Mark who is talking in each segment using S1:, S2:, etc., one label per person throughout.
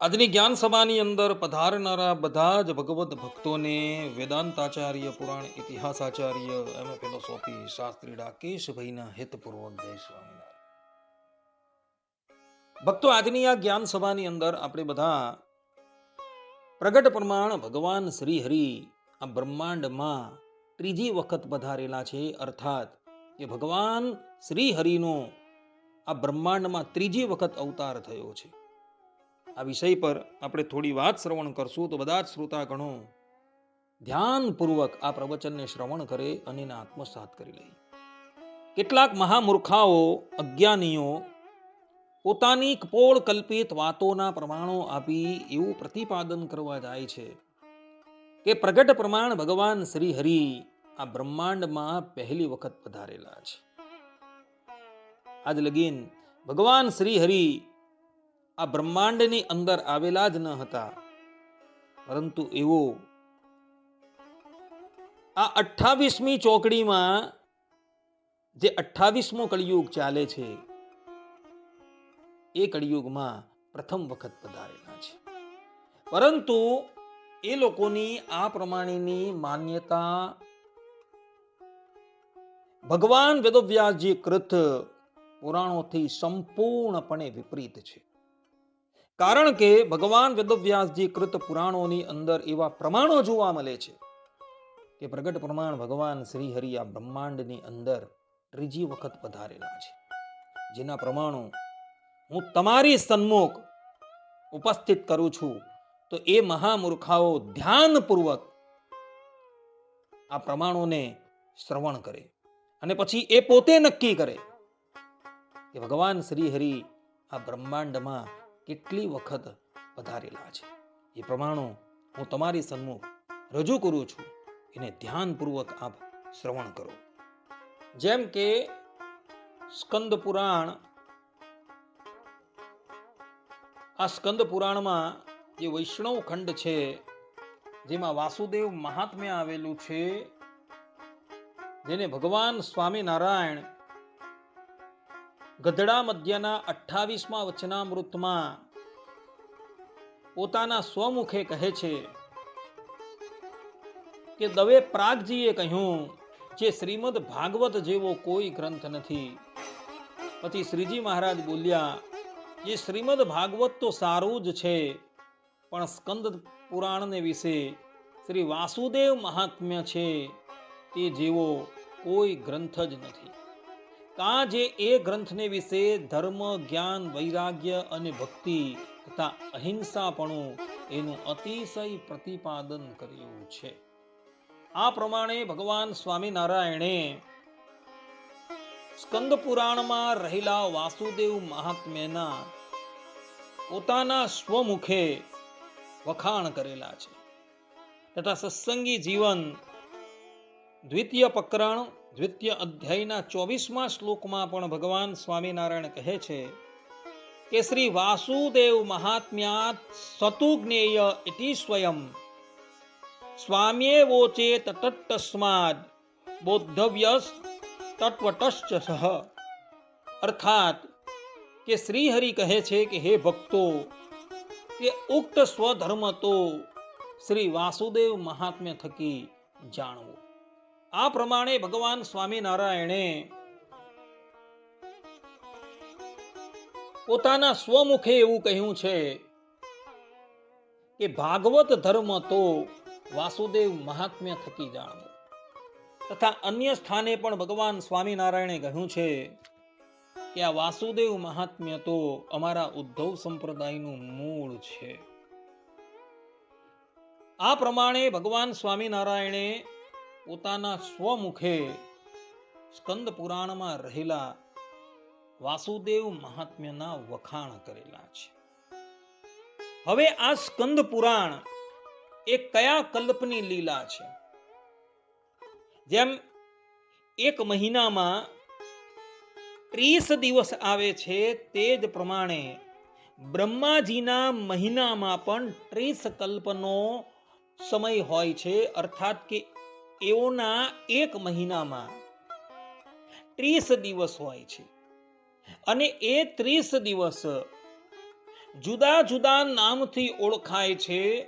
S1: આજની જ્ઞાન સભાની અંદર પધારનારા બધા જ ભગવત ભક્તોને વેદાંતાચાર્ય, પુરાણ ઇતિહાસાચાર્ય, એમ ફિલોસોફી શાસ્ત્રી ડાકેશભાઈના હિતપૂર્વક જય સ્વામિનારાયણ. ભક્તો, આજની આ જ્ઞાન સભાની અંદર આપણે બધા પ્રગટ પ્રમાણ ભગવાન શ્રી હરિ આ બ્રહ્માંડમાં ત્રીજી વખત પધારેલા છે. અર્થાત એ ભગવાન શ્રી હરિનો આ બ્રહ્માંડમાં ત્રીજી વખત અવતાર થયો છે. આ વિષય પર આપણે થોડી વાત શ્રવણ કરશું તો બધા જ શ્રોતાગણો ધ્યાનપૂર્વક આ પ્રવચનને શ્રવણ કરે અને એને આત્મસાત કરી લે. કેટલાક મહામૂર્ખાઓ, અજ્ઞાનીઓ પોતાની કપોળ કલ્પિત વાતોના પ્રમાણો આપી એવું પ્રતિપાદન કરવા જાય છે કે પ્રગટ પ્રમાણ ભગવાન શ્રી હરિ આ બ્રહ્માંડમાં પહેલી વખત પધારેલા છે. આજ લગીન ભગવાન શ્રી હરિ આ બ્રહ્માંડની અંદર આવેલા જ ન હતા. પરંતુ એવો આ અઠ્ઠાવીસમી ચોકડીમાં જે અઠ્ઠાવીસમો કળિયુગ ચાલે છે, એ કળિયુગમાં પ્રથમ વખત પધારેલા છે. પરંતુ એ લોકોની આ પ્રમાણેની માન્યતા ભગવાન વેદવ્યાસજી કૃત પુરાણોથી સંપૂર્ણપણે વિપરીત છે. કારણ કે ભગવાન વેદવ્યાસજી કૃત પુરાણોની અંદર એવા પ્રમાણો જોવા મળે છે કે પ્રગટ પ્રમાણ ભગવાન શ્રી હરિ આ બ્રહ્માંડની અંદર ત્રીજી વખત પધારેલા છે. જેના પ્રમાણો હું તમારી સન્મુખ ઉપસ્થિત કરું છું, તો એ મહામૂર્ખાઓ ધ્યાનપૂર્વક આ પ્રમાણોને શ્રવણ કરે અને પછી એ પોતે નક્કી કરે કે ભગવાન શ્રી હરિ આ બ્રહ્માંડમાં કેટલી વખત પધારેલા છે. એ પ્રમાણો હું તમારી સન્મુખ રજૂ કરું છું. એને ધ્યાનપૂર્વક આપ શ્રવણ કરો. જેમ કે સ્કંદ પુરાણ આ સ્કંદ પુરાણમાં જે વૈષ્ણવ ખંડ છે, જેમાં વાસુદેવ મહાત્મ્ય આવેલું છે, જેને ભગવાન સ્વામિનારાયણ ગધડા મધ્યના અઠ્ઠાવીસમાં વચનામૃતમાં પોતાના સ્વમુખે કહે છે કે દવે પ્રાગજીએ કહ્યું, જે શ્રીમદ ભાગવત જેવો કોઈ ગ્રંથ નથી. પછી શ્રીજી મહારાજ બોલ્યા, એ શ્રીમદ ભાગવત તો સારું જ છે, પણ સ્કંદ પુરાણને વિશે શ્રી વાસુદેવ મહાત્મ્ય છે, તે જેવો કોઈ ગ્રંથ જ નથી. કા જે એ ગ્રંથને વિશે ધર્મ, જ્ઞાન, વૈરાગ્ય અને ભક્તિ તથા અહિંસાપણું એનું અતિશય પ્રતિપાદન કર્યું છે. આ પ્રમાણે ભગવાન સ્વામિનારાયણે સ્કંદ પુરાણમાં રહેલા વાસુદેવ મહાત્મ્યના પોતાના સ્વમુખે વખાણ કરેલા છે. તથા સત્સંગી જીવન દ્વિતીય પ્રકરણ દ્વિતીય અધ્યાયના ચોવીસમાં શ્લોકમાં પણ ભગવાન સ્વામિનારાયણ કહે છે કે શ્રી વાસુદેવ મહાત્મ્યાત સતુ જ્ઞેય ઇતિ સ્વયં. સ્વામ્યે વોચે તટસ્માદ બોદ્ધવ્યસ તત્વટશ્ચ સહ. અર્થાત કે શ્રી હરિ કહે છે કે હે ભક્તો, કે ઉક્ત સ્વધર્મ તો શ્રી વાસુદેવ મહાત્મ્ય થકી જાણવું. આ પ્રમાણે ભગવાન સ્વામિનારાયણે પોતાના સ્વમુખે એવું કહ્યું છે કે ભાગવત ધર્મ તો વાસુદેવ મહાત્મ્ય થકી જાણવું. તથા અન્ય સ્થાને પણ ભગવાન સ્વામિનારાયણે કહ્યું છે કે આ વાસુદેવ મહાત્મ્ય તો અમારા ઉદ્ધવ સંપ્રદાયનું મૂળ છે. આ પ્રમાણે ભગવાન સ્વામિનારાયણે પોતાના સ્વમુખે સ્કંદ પુરાણમાં રહેલા વાસુદેવ મહાત્મ્યના વખાણ કરેલા છે. હવે આ સ્કંદ પુરાણ એ કયા કલ્પની લીલા છે? જેમ એક મહિનામાં ત્રીસ દિવસ આવે છે તે જ પ્રમાણે બ્રહ્માજીના મહિનામાં પણ ત્રીસ કલ્પનો સમય હોય છે, અર્થાત કે એઓના એક મહિનામાં ત્રીસ દિવસ હોય છે. અને એ ત્રીસ દિવસ જુદા જુદા નામથી ઓળખાય છે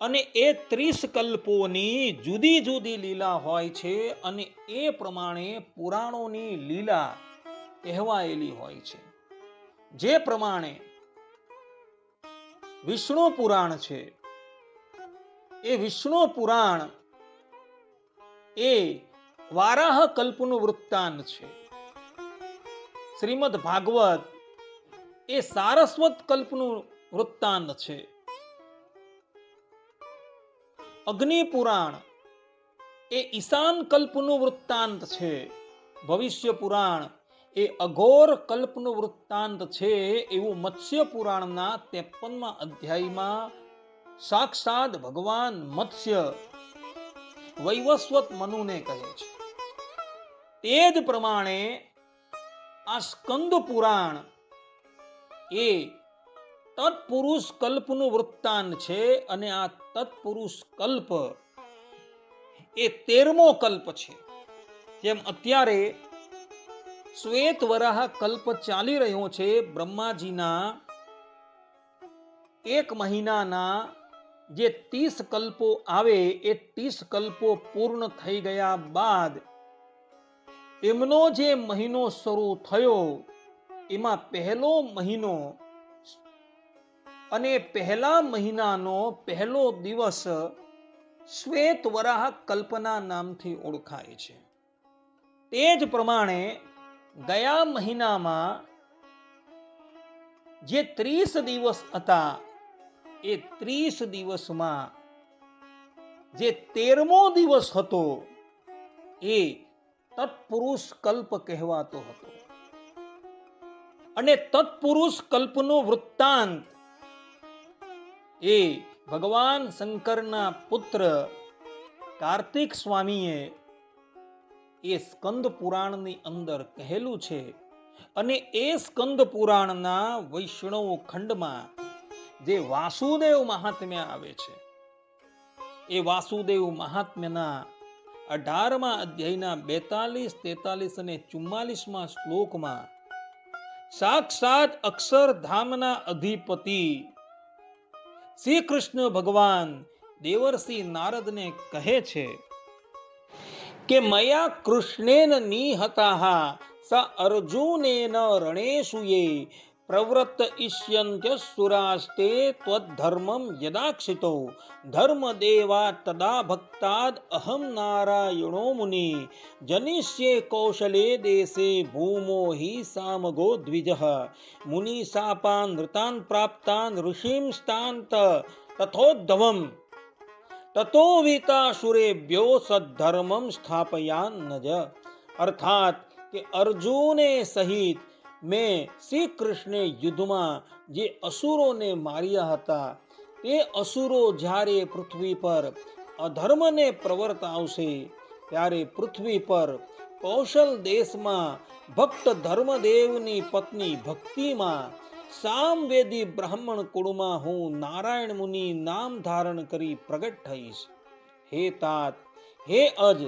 S1: અને એ ત્રીસ કલ્પોની જુદી જુદી લીલા હોય છે અને એ પ્રમાણે પુરાણોની લીલા કહેવાયેલી હોય છે. જે પ્રમાણે વિષ્ણુ પુરાણ છે, એ વિષ્ણુ પુરાણ એ વારાહ કલ્પનું વૃત્તાંત છે. શ્રીમદ ભાગવત એ સારસ્વત કલ્પનું વૃત્તાંત છે. અગ્નિ પુરાણ એ ઈશાન કલ્પનું વૃત્તાંત છે. ભવિષ્ય પુરાણ એ અઘોર કલ્પનું વૃત્તાંત છે એવું મત્સ્ય પુરાણના ત્રેપનમાં અધ્યાયમાં સાક્ષાત ભગવાન મત્સ્ય વૈવસ્વત મનુને કહે છે. તે જ પ્રમાણે આ સ્કંદ પુરાણ એ તત્પુરુષ કલ્પનું વૃત્તાંત છે અને આ તત્પુરુષ કલ્પ એ તેરમો કલ્પ છે. જેમ અત્યારે શ્વેત વરાહ કલ્પ ચાલી રહ્યો છે બ્રહ્માજીના એક મહિનાના જે ત્રીસ કલ્પો આવે એ ત્રીસ કલ્પો પૂર્ણ થઈ ગયા બાદ એમનો જે મહિનો શરૂ થયો, એમાં પહેલો મહિનો અને પહેલા મહિનાનો પહેલો દિવસ શ્વેત વરાહ કલ્પના નામથી ઓળખાય છે. તે જ પ્રમાણે ગયા મહિનામાં જે ત્રીસ દિવસ હતા એ ત્રીસ દિવસમાં જે તેરમો દિવસ હતો, એ તત્પુરુષ કલ્પ કહેવાતો હતો. અને તત્પુરુષ કલ્પનો વૃત્તાંત એ ભગવાન શંકરના પુત્ર કાર્તિક સ્વામીએ એ સ્કંદ પુરાણની અંદર કહેલું છે. અને એ સ્કંદ પુરાણના વૈષ્ણવ ખંડમાં જે વાસુદેવ મહાત્મ્ય આવે છે. એ વાસુદેવ મહાત્મ્યના અઢારમા અધ્યાયના બેતાલીસ, તેતાલીસ અને ચુમ્માલીસમાં શ્લોકમાં સાક્ષાત અક્ષરધામના અધિપતિ શ્રી કૃષ્ણ ભગવાન દેવર્ષિ નારદને કહે છે કે, મયા કૃષ્ણેન નિહતા સ અર્જુનેન રણેશુયે પ્રવૃત્ત ઈષ્યંત્ય સુરાસ્તે ત્વધર્મમ યદાક્ષિતો. ધર્મદેવા તદા ભક્તાદ અહમ નારાયણો મુનિ. જનિષ્યે કૌશલે દેશે ભૂમો હિ સામગો દ્વિજ. મુનિ સાપાન નૃતાન પ્રાપ્તાન ઋષિંસ્તાંત તથોદ્ધવમ તતો વિતાસુરેભ્યો સદ્ધર્મમ સ્થાપયાન નજ. અર્થાત કે અર્જુને સહિત મેં શ્રી કૃષ્ણે યુદ્ધમાં જે અસુરોને માર્યા હતા, તે અસુરો જ્યારે પૃથ્વી પર અધર્મને પ્રવર્તાવશે ત્યારે પૃથ્વી પર કૌશલ દેશમાં ભક્ત ધર્મદેવની પત્ની ભક્તિમાં સામવેદી બ્રાહ્મણ કુળમાં હું નારાયણ મુનિ નામ ધારણ કરી પ્રગટ થઈશ. હે તાત, હે અજ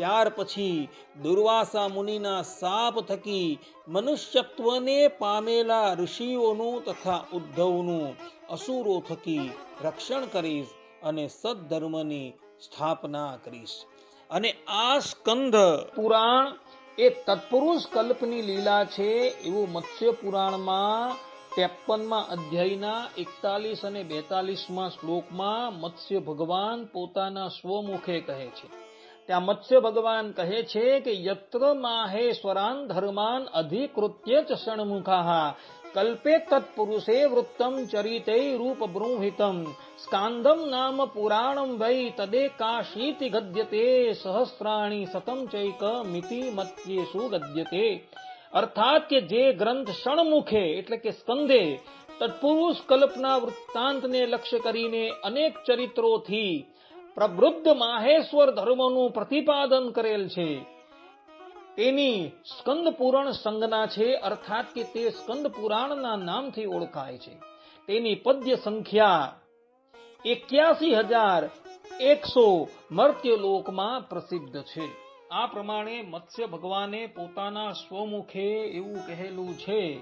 S1: ત્યાર પછી દુર્વાસા મુનિના સાપ થકી મનુષ્યત્વને પામેલા ઋષિઓનું તથા ઉદ્ધવનું અસુરો થકી રક્ષણ કરીશ અને સદ્ધર્મની સ્થાપના કરીશ. અને આ સ્કંધ પુરાણ એ તત્પુરુષ કલ્પની લીલા છે એવું મત્સ્ય પુરાણમાં ત્રેપનમાં અધ્યાયના એકતાલીસ અને બેતાલીસમાં શ્લોકમાં મત્સ્ય ભગવાન પોતાના સ્વમુખે કહે છે. ત્યાં મત્સ્ય ભગવાન કહે છે કે યત્ર માહેશ્વરાન ધર્માન અધિકૃત્ય ચ ષણમુખા કલ્પે તત્પુરુષે વૃત્તમ ચરિતે રૂપ બૃંહિતમ સ્કાંદમ નામ પુરાણમ વૈ તદેકાશીતિ ગદ્યતે સહસ્રાણી સતમ ચૈક મિતિ મત્યેષુ ગદ્યતે અર્થાત કે જે ગ્રંથ ષણમુખે એટલે કે સ્કંદે, તત્પુરુષ કલ્પના વૃત્તાંતને લક્ષ્ય કરીને અનેક ચરિત્રોથી પ્રવૃદ્ધ માહેશ્વર ધર્મનું પ્રતિપાદન કરેલ છે. તેની સ્કંદ પુરાણ સંજ્ઞા છે, અર્થાત કે તે સ્કંદ પુરાણના નામથી ઓળખાય છે. તેની પદ્ય સંખ્યા એક્યાસી હજાર એકસો મર્ત્યલોકમાં પ્રસિદ્ધ છે. આ પ્રમાણે મત્સ્ય ભગવાને પોતાના સ્વમુખે એવું કહેલું છે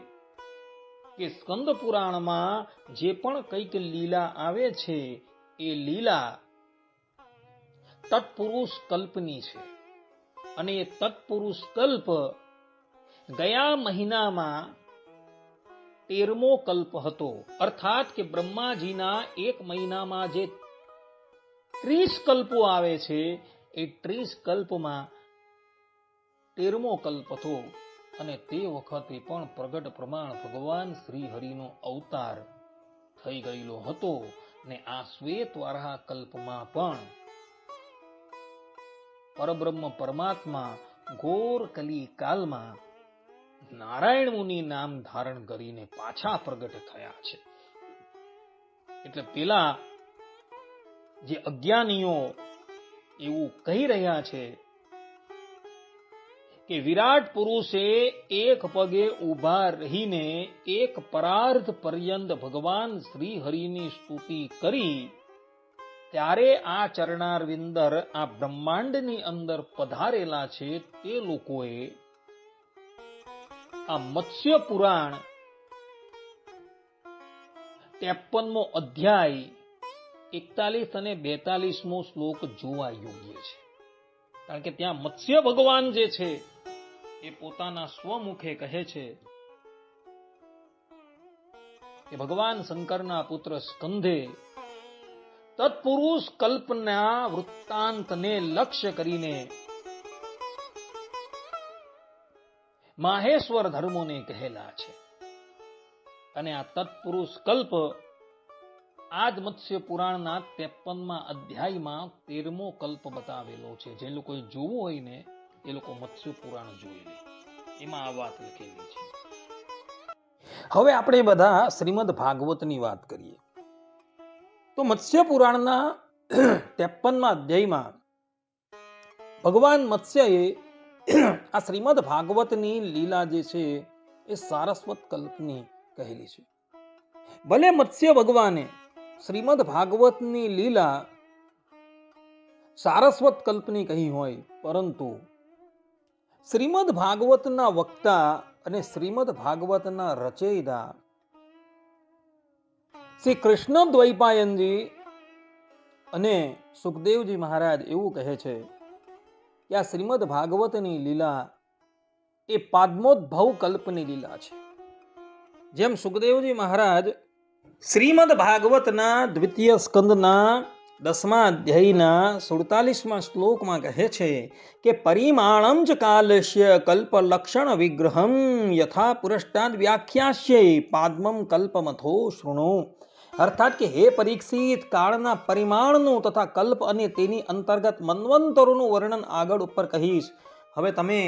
S1: કે સ્કંદ પુરાણમાં જે પણ કંઈક લીલા આવે છે, એ લીલા તત્પુરુષ કલ્પની છે. અને એ તત્પુરુષ કલ્પ ગયા મહિનામાં તેરમો કલ્પ હતો. અર્થાત કે બ્રહ્માજીના એક મહિનામાં જે ત્રીસ કલ્પો આવે છે, એ ત્રીસ કલ્પમાં તેરમો કલ્પ હતો. અને તે વખતે પણ પ્રગટ પ્રમાણ ભગવાન શ્રી હરિનો અવતાર થઈ ગયેલો હતો. ને આ શ્વેત વારાહ કલ્પમાં પણ પરબ્રહ્મ પરમાત્મા ઘોર કલી કાલમાં નારાયણ મુનિ નામ ધારણ કરીને પાછા પ્રગટ થયા છે. એટલે પેલા જે અજ્ઞાનીઓ એવું કહી રહ્યા છે કે વિરાટ પુરુષે એક પગે ઊભા રહીને એક પરાર્ધ પર્યંત ભગવાન શ્રી હરિની સ્તુતિ કરી ત્યારે આ ચરણાર વિંદર આ બ્રહ્માંડની અંદર પધારેલા છે તે લોકોએ આ મત્સ્ય પુરાણ ત્રેપનમો અધ્યાય, એકતાલીસ અને બેતાલીસમો શ્લોક જોવા યોગ્ય છે. કારણ કે ત્યાં મત્સ્ય ભગવાન જે છે, એ પોતાના સ્વમુખે કહે છે કે ભગવાન શંકરના પુત્ર સ્કંધે તત્પુરુષ કલ્પના વૃત્તાંતને લક્ષ્ય કરીને માહેશ્વર ધર્મોને કહેલા છે. અને આ તત્પુરુષ કલ્પ આજ મત્સ્ય પુરાણના ત્રેપનમાં અધ્યાયમાં તેરમો કલ્પ બતાવેલો છે. જે લોકોએ જોવું હોય ને, એ લોકો મત્સ્ય પુરાણ જોઈ લે. એમાં આ વાત લખેલી છે. હવે આપણે બધા શ્રીમદ ભાગવતની વાત કરીએ. તો મત્સ્ય પુરાણના ત્રેપનમાં અધ્યાયમાં ભગવાન મત્સ્યએ આ શ્રીમદ ભાગવતની લીલા જે છે એ સારસ્વત કલ્પની કહેલી છે. ભલે મત્સ્ય ભગવાને શ્રીમદ ભાગવતની લીલા સારસ્વત કલ્પની કહી હોય, પરંતુ શ્રીમદ ભાગવતના વક્તા અને શ્રીમદ ભાગવતના રચયિતા શ્રી કૃષ્ણ દ્વૈપાયનજી અને સુખદેવજી મહારાજ એવું કહે છે કે આ શ્રીમદ ભાગવતની લીલા એ પાદ્મોદ્ભવ કલ્પની લીલા છે. જેમ સુખદેવજી મહારાજ શ્રીમદ ભાગવતના દ્વિતીય સ્કંદના દસમા અધ્યાયના સુડતાલીસમાં શ્લોકમાં કહે છે કે પરિમાણમ જ કાલશ્ય કલ્પ લક્ષણ વિગ્રહમ યથા પુરષ્ટાદ વ્યાખ્યાશ્ય પાદ્મમ કલ્પમથો શૃણો. અર્થાત કે હે પરીક્ષિત, કાળના પરિમાણનું તથા કલ્પ અને તેની અંતર્ગત મન્વંતરોનું વર્ણન આગળ ઉપર કહીશ. હવે તમે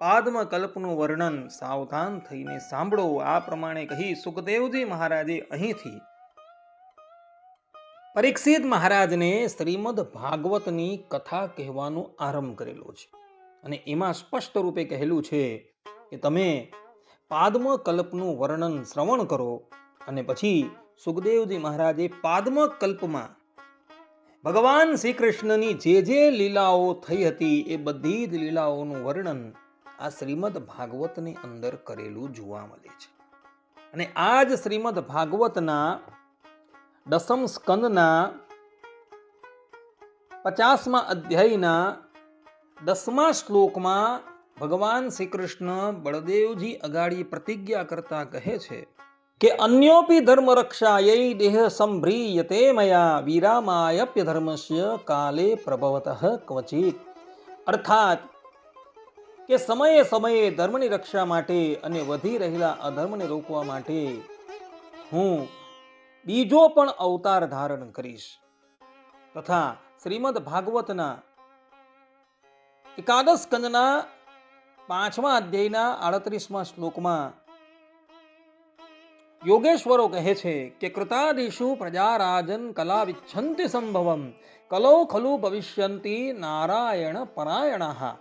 S1: પાદ્મ કલ્પનું વર્ણન સાવધાન થઈને સાંભળો. આ પ્રમાણે કહી સુખદેવજી મહારાજે અહીંથી, પરીક્ષિત મહારાજને શ્રીમદ ભાગવતની કથા કહેવાનો આરંભ કરેલો છે. અને એમાં સ્પષ્ટ રૂપે કહેલું છે કે તમે પાદ્મ કલ્પનું વર્ણન શ્રવણ કરો અને પછી સુખદેવજી મહારાજે પાદ્મ કલ્પમાં ભગવાન શ્રી કૃષ્ણની જે જે લીલાઓ થઈ હતી એ બધી જ લીલાઓનું વર્ણન આ શ્રીમદ ભાગવતની અંદર કરેલું જોવા મળે છે. અને આ જ શ્રીમદ ભાગવતના દસમ સ્કંદના પચાસમા અધ્યાયના દસમા શ્લોકમાં ભગવાન શ્રી કૃષ્ણ બળદેવજી અગાડી પ્રતિજ્ઞા કરતા કહે છે કે અન્યોપી ધર્મ રક્ષાય દેહ સંભ્રીયતે મયા વિરામાયપ્ય ધર્મસ્ય કાલે પ્રભવત ક્વચિત. અર્થાત કે સમયે સમયે ધર્મની રક્ષા માટે અને વધી રહેલા અધર્મને રોકવા માટે હું બીજો પણ અવતાર ધારણ કરીશ. તથા શ્રીમદ ભાગવતના એકાદશ કંદના પાંચમા અધ્યાયના આડત્રીસમાં શ્લોકમાં યોગેશ્વરો કહે છે કે કૃતાદિશુ પ્રજારાજન કલા વિચ્છંતિ સંભવમ, કલો ખલુ ભવિષ્યંતિ નારાયણ પરાયણા।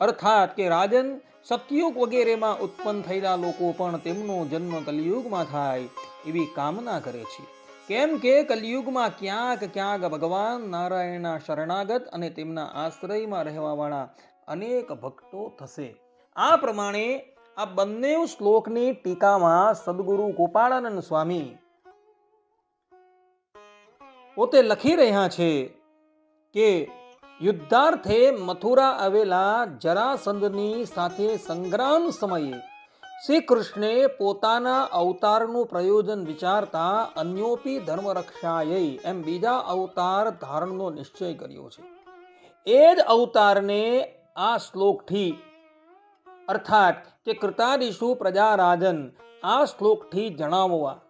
S1: અર્થાત કે રાજન સતયુગ વગેરેમાં ઉત્પન્ન થયેલા લોકો પણ તેમનો જન્મ કલિયુગમાં થાય એવી કામના કરે છે। કેમ કે કલિયુગમાં ક્યાંક ક્યાંક ભગવાન નારાયણના શરણાગત અને તેમના આશ્રયમાં રહેવાવાળા અનેક ભક્તો થશે। આ પ્રમાણે આ બંને શ્લોકની ટીકામાં સદગુરુ ગોપાળાનંદ સ્વામી પોતે લખી રહ્યા છે કે યુદ્ધાર્થે મથુરા આવેલા જરાસંધની સાથે સંગ્રામ સમયે શ્રી કૃષ્ણે પોતાના અવતારનું પ્રયોજન વિચારતા અન્યોપી ધર્મ રક્ષાય એમ બીજા અવતાર ધારણનો નિશ્ચય કર્યો છે. એ જ અવતારને આ શ્લોકથી અર્થાત કે કૃતાદિશુ પ્રજારાજન આ શ્લોકથી જણાવવા.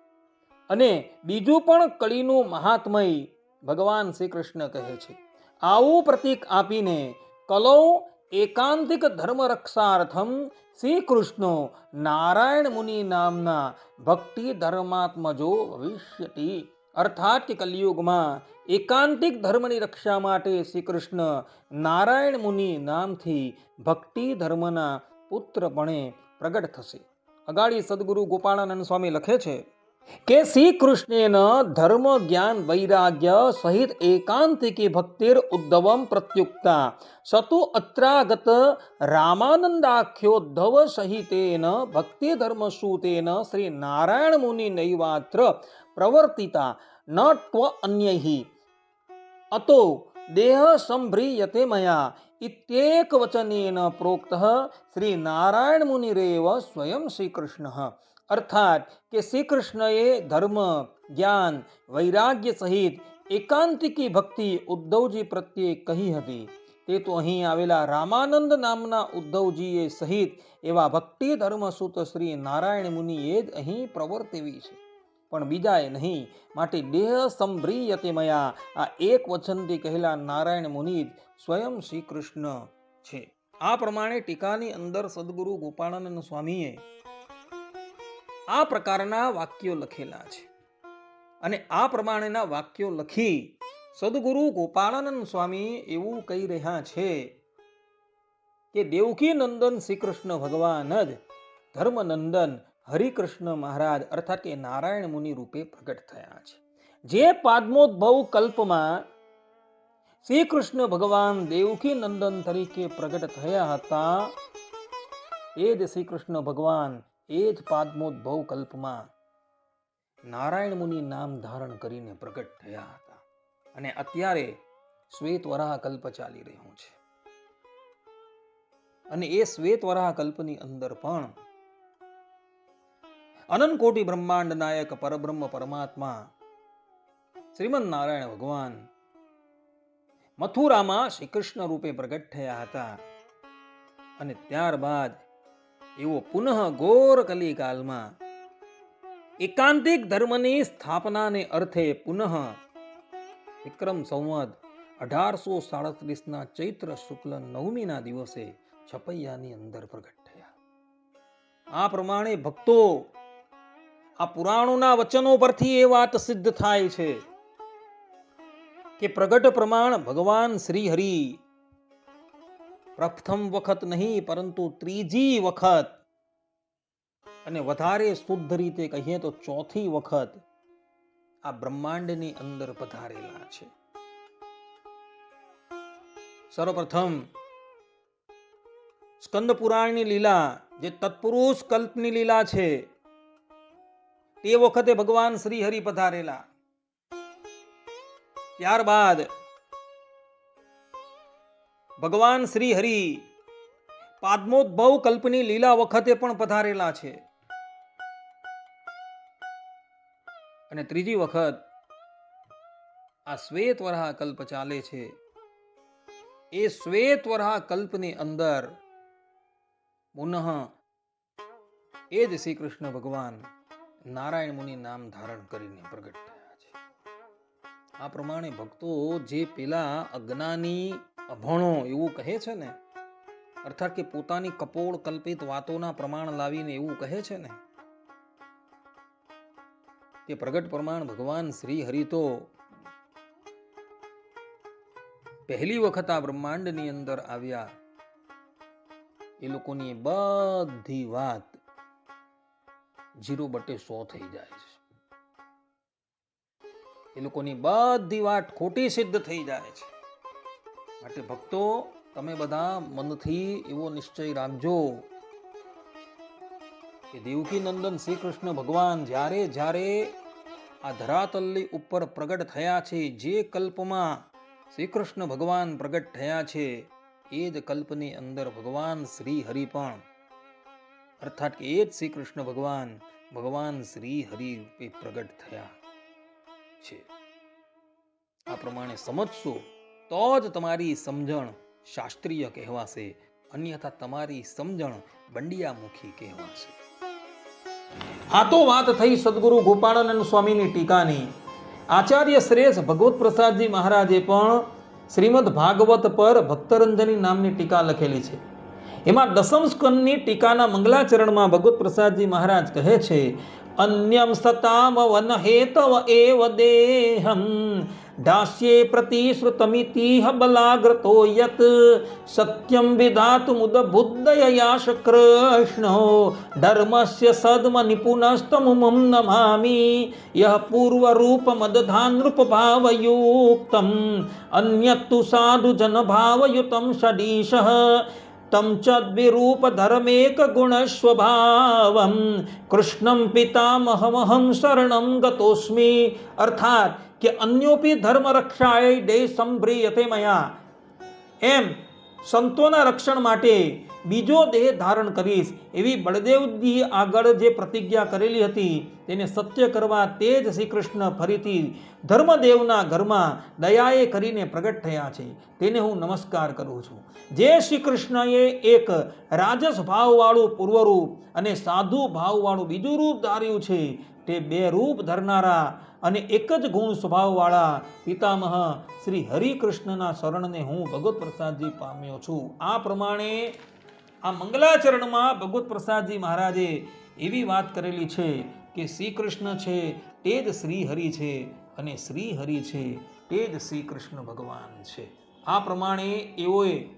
S1: અને બીજું પણ કળીનું મહાત્મય ભગવાન શ્રી કૃષ્ણ કહે છે. આવું પ્રતીક આપીને કલો એકાંતિક ધર્મ રક્ષાર્થમ શ્રી કૃષ્ણો નારાયણ મુનિ નામના ભક્તિ ધર્માત્મજો ભવિષ્યતિ. અર્થાત કલિયુગમાં એકાંતિક ધર્મની રક્ષા માટે શ્રી કૃષ્ણ નારાયણ મુનિ નામથી ભક્તિ ધર્મના પુત્રપણે પ્રગટ થશે. અગાડી સદગુરુ ગોપાળાનંદ સ્વામી લખે છે, કે શ્રી કૃષ્ણેન ધર્મ જ્ઞાન વૈરાગ્ય સહિત એકાંતિકી ભક્તિર ઉદ્ધવમ પ્રત્યુક્તા. સતુ અત્રાગત રામાનંદાખ્યોદ્ધવ સહિતેન ભક્તિ ધર્મ સૂતેન શ્રી નારાયણ મુનિ નૈવાત્ર પ્રવર્તિતા. ન ટ્વ અન્યૈ. અતો દેહ સંભ્રિયતે મયા. ઇત્યેક વચનેન પ્રોક્ત શ્રી નારાયણ મુનિરેવ સ્વયં શ્રીકૃષ્ણ અર્થાત કે શ્રી કૃષ્ણએ ધર્મ જ્ઞાન વૈરાગ્ય સહિત એકાંતિકી ભક્તિ ઉદ્ધવજી પ્રત્યે કહી હતી તે તો અહીં આવેલા રામાનંદ નામના ઉદ્ધવજીએ સહિત એવા ભક્તિ ધર્મ સુત શ્રી નારાયણ મુનિએ જ અહીં પ્રવર્તેવી છે પણ બીજાએ નહીં માટે દેહ સંભ્રિયતે મયા આ એક વચનથી કહેલા નારાયણ મુનિ જ સ્વયં શ્રી કૃષ્ણ છે. આ પ્રમાણે ટીકાની અંદર સદગુરુ ગોપાળાનંદ સ્વામીએ આ પ્રકારના વાક્યો લખેલા છે. અને આ પ્રમાણેના વાક્યો લખી સદગુરુ ગોપાળાનંદ સ્વામી એવું કહી રહ્યા છે કે દેવકી નંદન શ્રી કૃષ્ણ ભગવાન જ ધર્મનંદન હરિકૃષ્ણ મહારાજ અર્થાત કે નારાયણ મુનિ રૂપે પ્રગટ થયા છે. જે પાદ્મોદ્ભવ કલ્પમાં શ્રી કૃષ્ણ ભગવાન દેવકી નંદન તરીકે પ્રગટ થયા હતા. એ જ શ્રી કૃષ્ણ ભગવાન, એ જ પાદ્મોદ્ભવ કલ્પમાં નારાયણ મુનિ નામ ધારણ કરીને પ્રગટ થયા હતા. અને અત્યારે શ્વેત વરાહ કલ્પ ચાલી રહ્યો છે. અને એ શ્વેત વરાહ કલ્પની અંદર પણ અનંત કોટી બ્રહ્માંડ નાયક પરબ્રહ્મ પરમાત્મા શ્રીમદ નારાયણ ભગવાન મથુરામાં શ્રી કૃષ્ણ રૂપે પ્રગટ થયા હતા. અને ત્યારબાદ એવો પુનઃ ઘોર કલિકાલમાં એકાંતિક ધર્મની સ્થાપનાને અર્થે પુનઃ વિક્રમ સંવત અઢારસો સાડત્રીસના ચૈત્ર શુક્લ નવમીના દિવસે છપૈયાની અંદર પ્રગટ થયા. આ પ્રમાણે ભક્તો આ પુરાણોના વચનો પરથી એ વાત સિદ્ધ થાય છે. કે પ્રગટ પ્રમાણ ભગવાન શ્રી હરિ. પ્રથમ વખત નહીં, પરંતુ ત્રીજી વખત. અને વધારે શુદ્ધ રીતે કહીએ તો ચોથી વખત આ બ્રહ્માંડની અંદર પધારેલા છે. સર્વપ્રથમ સ્કંદ પુરાણની લીલા, જે તત્પુરુષ કલ્પની લીલા છે, તે વખતે ભગવાન શ્રી હરિ પધારેલા. ત્યારબાદ ભગવાન શ્રી હરિ પાદ્મોદ્ભવ કલ્પની લીલા વખતે પણ પધારેલા છે. અને ત્રીજી વખત આ શ્વેત વરાહ કલ્પ ચાલે છે. એ શ્વેત વરાહ કલ્પની અંદર પુનઃ એ જ શ્રી કૃષ્ણ ભગવાન નારાયણ મુનિ નામ ધારણ કરીને પ્રગટ આ પ્રમાણે ભક્તો જે પેલા અજ્ઞાની અભણો એવું કહે છે ને, અર્થાત કે પોતાની કપોળ કલ્પિત વાતોના પ્રમાણ લાવીને એવું કહે છે ને, તે પ્રગટ પ્રમાણ ભગવાન શ્રી હરિ તો પહેલી વખત આ બ્રહ્માંડની અંદર આવ્યા. એ લોકોની બધી વાત જીરો બટે સો થઈ જાય છે. એ લોકોની બધી વાત ખોટી સિદ્ધ થઈ જાય છે. માટે ભક્તો, તમે બધા મનથી એવો નિશ્ચય રાખજો કે દેવકી નંદન શ્રી કૃષ્ણ ભગવાન જ્યારે જ્યારે આ ધરાતલ્લી ઉપર પ્રગટ થયા છે, જે કલ્પમાં શ્રી કૃષ્ણ ભગવાન પ્રગટ થયા છે, એ જ કલ્પની અંદર ભગવાન શ્રી હરિ પણ. અર્થાત કે એ જ શ્રી કૃષ્ણ ભગવાન ભગવાન શ્રી હરિ રૂપે પ્રગટ થયા. છે. આ પ્રમાણે સમજશો તો જ તમારી સમજણ શાસ્ત્રીય કહેવાશે, અન્યથા તમારી સમજણ બંડિયામુખી કહેવાશે. આ તો વાત થઈ સદગુરુ ગોપાળાનંદ સ્વામીની ટીકાની. આચાર્ય શ્રેષ્ઠ ભગવત પ્રસાદજી મહારાજે પણ શ્રીમદ ભાગવત પર ભક્તરંજની નામની ટીકા લખેલી છે. એમાં દસમ સ્કંદની ટીકાના મંગલાચરણમાં ભગવત પ્રસાદજી મહારાજ કહે છે, અન્યમ સતામ વન હેતવ એવ દેહમ, દાસ્યે પ્રતિશ્રુતમિતિહ બલાગ્રતો યત, સત્યમ વિધાતુમુદ બુદ્ધયયાશ કૃષ્ણો, ધર્મસ્ય સદ્મ નિપુનસ્તમુમમ નમામી, યહ પૂર્વરૂપમદધાનૃપભાવયુક્તમ અન્યત્તુ સાધુ તમ ચદ્વિરૂપ ધર્મેક ગુણ સ્વભાવમ કૃષ્ણમ પિતામહમહમ શરણમ ગતોસ્મી અર્થાત કે અન્યોપી ધર્મ રક્ષાય ડે સંભ્રિયતે મયા એમ સંતોના રક્ષણ માટે બીજો દેહ ધારણ કરીશ. એવી બળદેવજી આગળ જે પ્રતિજ્ઞા કરેલી હતી, તેને સત્ય કરવા તે જ શ્રી કૃષ્ણ ફરીથી ધર્મદેવના ઘરમાં દયાએ કરીને પ્રગટ થયા છે. તેને હું નમસ્કાર કરું છું. જે શ્રી કૃષ્ણએ એક રાજસ ભાવવાળું પૂર્વરૂપ અને સાધુ ભાવવાળું બીજું રૂપ ધાર્યું છે, તે બે રૂપ ધરનારા અને એક જ ગુણ સ્વભાવવાળા પિતામહ શ્રી હરિકૃષ્ણના શરણને હું ભગવત પ્રસાદજી પામ્યો છું. આ પ્રમાણે આ મંગલાચરણમાં ભગવત પ્રસાદજી મહારાજે એવી વાત કરેલી છે કે શ્રી કૃષ્ણ છે તે જ શ્રી હરિ છે અને શ્રી હરિ છે તે જ શ્રી કૃષ્ણ ભગવાન છે. આ પ્રમાણે એઓએ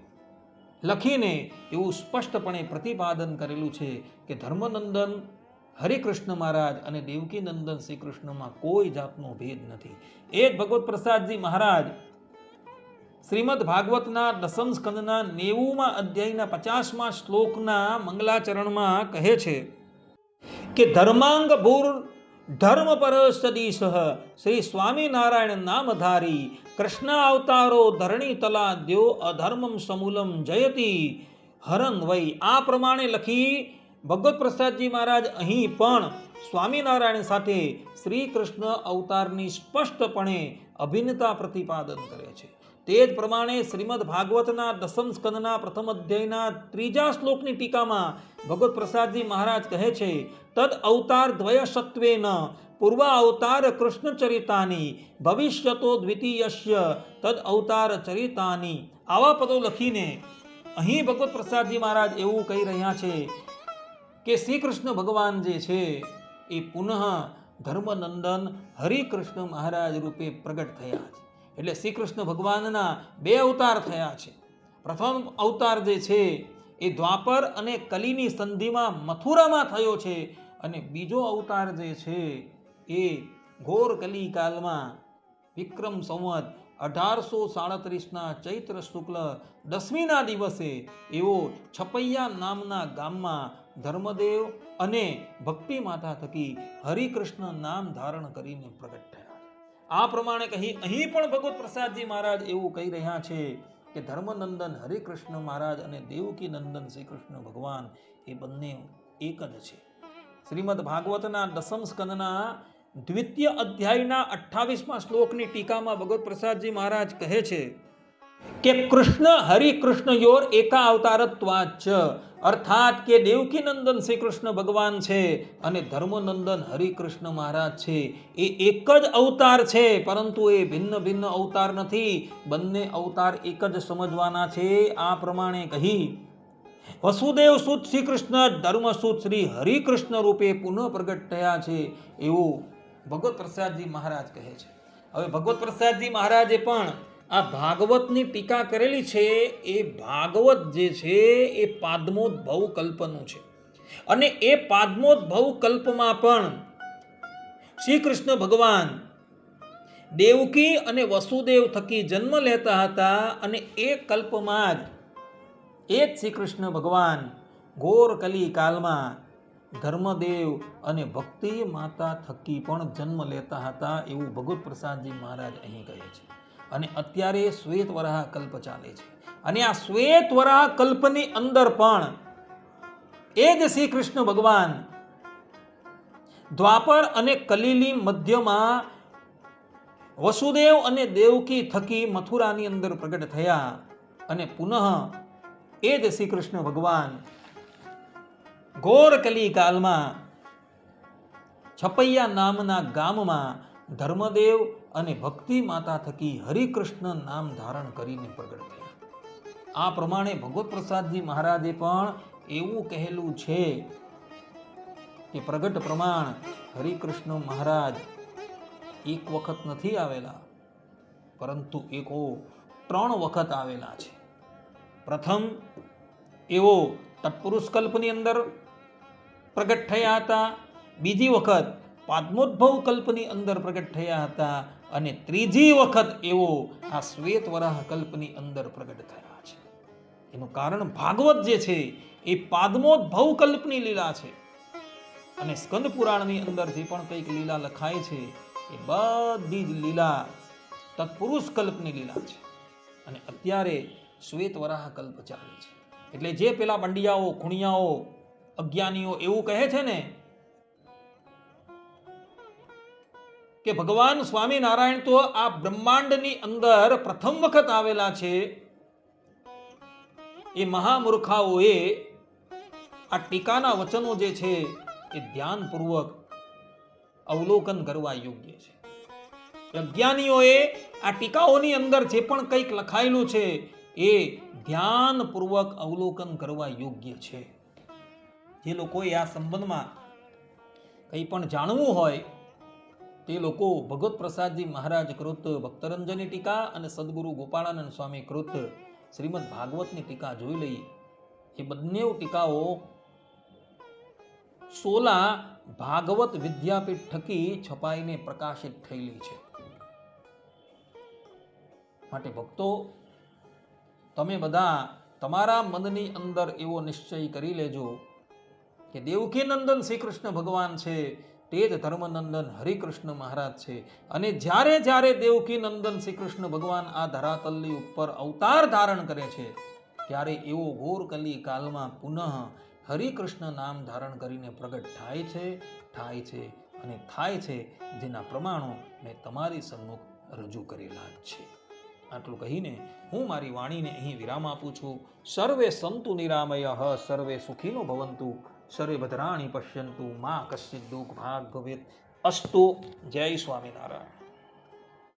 S1: લખીને એવું સ્પષ્ટપણે પ્રતિપાદન કરેલું છે કે ધર્મનંદન હરિકૃષ્ણ મહારાજ અને દેવકીનંદન શ્રી કૃષ્ણમાં કોઈ જાતનો ભેદ નથી. એ જ ભગવત પ્રસાદજી મહારાજ શ્રીમદ ભાગવતના દસમ સ્કંદના નેવુંમાં અધ્યાયના પચાસમાં શ્લોકના મંગલાચરણમાં કહે છે કે ધર્માંગ ભૂર ધર્મ પર સહ શ્રી સ્વામિનારાયણ નામધારી કૃષ્ણ અવતારો ધરણી તલા દ્યો અધર્મમ સમૂલમ જયતી હરન વૈ. આ પ્રમાણે લખી ભગવત પ્રસાદજી મહારાજ અહીં પણ સ્વામિનારાયણ સાથે શ્રી કૃષ્ણ અવતારની સ્પષ્ટપણે અભિન્નતા પ્રતિપાદન કરે છે. તે જ પ્રમાણે શ્રીમદ ભાગવતના દસમ સ્કંદના પ્રથમ અધ્યાયના ત્રીજા શ્લોકની ટીકામાં ભગવત પ્રસાદજી મહારાજ કહે છે, તદ અવતાર દ્વય સત્વેન પૂર્વ અવતાર કૃષ્ણ ચરિતાની ભવિષ્યતો દ્વિતીયશ્ય, તદ અવતાર ચરિતાની. આવા પદો લખીને અહીં ભગવત પ્રસાદજી મહારાજ એવું કહી રહ્યા છે કે શ્રી કૃષ્ણ ભગવાન જે છે, એ પુનઃ ધર્મનંદન હરિકૃષ્ણ મહારાજ રૂપે પ્રગટ થયા છે. એટલે શ્રી કૃષ્ણ ભગવાનના બે અવતાર થયા છે. પ્રથમ અવતાર જે છે એ દ્વાપર અને કલીની સંધિમાં મથુરામાં થયો છે અને બીજો અવતાર જે છે એ ઘોર કલી કાલમાં વિક્રમ સંવત અઢારસો સાડત્રીસના ચૈત્ર શુક્લ દસમીના દિવસે એવો છપૈયા નામના ગામમાં ધર્મદેવ અને ભક્તિ માતા થકી હરિકૃષ્ણ નામ ધારણ કરીને પ્રગટ થયા. આ પ્રમાણે કહી અહીં પણ ભગવત પ્રસાદજી મહારાજ એવું કહી રહ્યા છે કે ધર્મનંદન હરિકૃષ્ણ મહારાજ અને દેવકી નંદન શ્રી કૃષ્ણ ભગવાન એ બંને એક જ છે. શ્રીમદ ભાગવતના દસમ સ્કંદના દ્વિતીય અધ્યાયના અઠ્ઠાવીસમાં શ્લોકની ટીકામાં ભગવત પ્રસાદજી મહારાજ કહે છે કે કૃષ્ણ હરિકૃષ્ણ યોર એકા અવતારત્વાચ અર્થાત કે દેવકી નંદન શ્રી કૃષ્ણ ભગવાન છે અને ધર્મનંદન હરિકૃષ્ણ મહારાજ છે. એ એક જ અવતાર છે, પરંતુ એ ભિન્ન ભિન્ન અવતાર નથી. બંને અવતાર એક જ સમજવાના છે, આ પ્રમાણે કહી. વસુદેવ સુત શ્રી કૃષ્ણ ધર્મસુત શ્રી હરિકૃષ્ણ રૂપે પુનઃ પ્રગટ થયા છે, એવું ભગવત પ્રસાદજી મહારાજ કહે છે. હવે ભગવત પ્રસાદજી મહારાજે પણ આ ભાગવતની ટીકા કરેલી છે, એ ભાગવત જે છે, એ પાદ્મોદ્ભવ કલ્પનું છે. અને એ પાદ્મોદ્ભવ કલ્પમાં પણ શ્રી કૃષ્ણ ભગવાન દેવકી અને વસુદેવ થકી જન્મ લેતા હતા અને એ કલ્પમાં જ એ જ શ્રી કૃષ્ણ ભગવાન ઘોર કલી કાલમાં ધર્મદેવ અને ભક્તિ માતા થકી પણ જન્મ લેતા હતા એવું ભગવત પ્રસાદજી મહારાજ અહીં કહે છે. અને અત્યારે શ્વેત વરાહ કલ્પ ચાલે છે. અને આ શ્વેત વરાહ કલ્પની અંદર પણ એ જ શ્રી કૃષ્ણ ભગવાન દ્વાપર અને કલીલી મધ્યમાં વસુદેવ અને દેવકી થકી મથુરાની અંદર પ્રગટ થયા અને પુનઃ એ જ શ્રી કૃષ્ણ ભગવાન ગોરકલી કાલમાં છપૈયા નામના ગામમાં ધર્મદેવ અને ભક્તિ માતા થકી હરિકૃષ્ણ નામ ધારણ કરીને પ્રગટ થયા. આ પ્રમાણે ભગવત પ્રસાદજી મહારાજે પણ એવું કહેલું છે કે પ્રગટ પ્રમાણ હરિકૃષ્ણ મહારાજ એક વખત નથી આવેલા, પરંતુ એકો ત્રણ વખત આવેલા છે. પ્રથમ, એવો તત્પુરુષ કલ્પની અંદર પ્રગટ થયા હતા. બીજી વખત પાદ્મોદ્ભવ કલ્પની અંદર પ્રગટ થયા હતા. અને ત્રીજી વખત એવો આ શ્વેત વરાહ કલ્પની અંદર પ્રગટ થયા છે. એનું કારણ ભાગવત જે છે, એ પાદ્મોદ્ભવ કલ્પની લીલા છે. અને સ્કંદ પુરાણની અંદર જે પણ કંઈક લીલા લખાય છે, એ બધી જ લીલા તત્પુરુષ કલ્પની લીલા છે. અને અત્યારે શ્વેત વરાહ કલ્પ ચાલે છે. એટલે જે પેલા બંડિયાઓ ખૂણિયાઓ, અજ્ઞાનીઓ એવું કહે છે ને કે ભગવાન સ્વામિનારાયણ તો આ બ્રહ્માંડની અંદર પ્રથમ વખત આવેલા છે. એ મહામૂર્ખાઓએ આ ટીકાના વચનો જે છે એ ધ્યાનપૂર્વક અવલોકન કરવા યોગ્ય છે. અજ્ઞાનીઓએ આ ટીકાઓની અંદર જે પણ કંઈક લખાયેલું છે એ ધ્યાનપૂર્વક અવલોકન કરવા યોગ્ય છે. જે લોકોએ આ સંબંધમાં કંઈ પણ જાણવું હોય તે લોકો ભગવત પ્રસાદજી મહારાજ કૃત ભક્તરંજની ટીકા અને સદગુરુ ગોપાળાનંદ સ્વામી કૃત શ્રીમદ ભાગવતની ટીકા જોઈ લઈએ એ બંને ટીકાઓ સોલા ભાગવત વિદ્યાપીઠ થકી છપાઈને પ્રકાશિત થયેલી છે. માટે ભક્તો, તમે બધા તમારા મનની અંદર એવો નિશ્ચય કરી લેજો કે દેવકી નંદન શ્રી કૃષ્ણ ભગવાન છે તે જ ધર્મનંદન હરિકૃષ્ણ મહારાજ છે. અને જ્યારે જ્યારે દેવકી નંદન શ્રી કૃષ્ણ ભગવાન આ ધરાતલની ઉપર અવતાર ધારણ કરે છે, ત્યારે એવો ઘોર કલી કાલમાં પુનઃ હરિકૃષ્ણ નામ ધારણ કરીને પ્રગટ થાય છે થાય છે અને થાય છે જેના પ્રમાણો મેં તમારી સન્મુખ રજૂ કરેલા છે. આટલું કહીને હું મારી વાણીને અહીં વિરામ આપું છું. સર્વે સંતુ નિરામય, સર્વે સુખીનો ભવંતુ. સર્વે ભદ્રાણી પશ્યંતુ મા કશ્ચિત દુઃખ ભાગ ભવેત અસ્તુ જય સ્વામિનારાયણ.